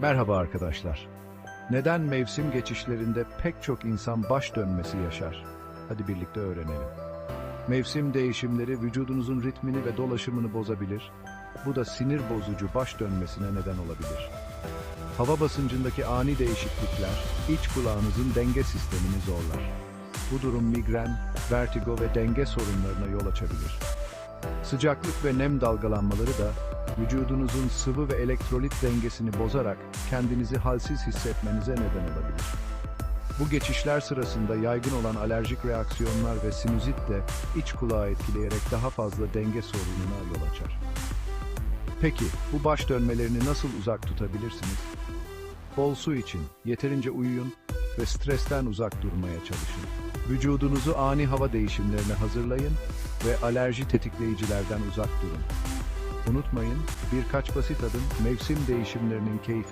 Merhaba arkadaşlar. Neden mevsim geçişlerinde pek çok insan baş dönmesi yaşar? Hadi birlikte öğrenelim. Mevsim değişimleri vücudunuzun ritmini ve dolaşımını bozabilir. Bu da sinir bozucu baş dönmesine neden olabilir. Hava basıncındaki ani değişiklikler iç kulağınızın denge sistemini zorlar. Bu durum migren, vertigo ve denge sorunlarına yol açabilir. Sıcaklık ve nem dalgalanmaları da vücudunuzun sıvı ve elektrolit dengesini bozarak kendinizi halsiz hissetmenize neden olabilir. Bu geçişler sırasında yaygın olan alerjik reaksiyonlar ve sinüzit de iç kulağı etkileyerek daha fazla denge sorununa yol açar. Peki bu baş dönmelerini nasıl uzak tutabilirsiniz? Bol su için, yeterince uyuyun ve stresten uzak durmaya çalışın. Vücudunuzu ani hava değişimlerine hazırlayın ve alerji tetikleyicilerden uzak durun. Unutmayın, birkaç basit adım mevsim değişimlerinin keyfini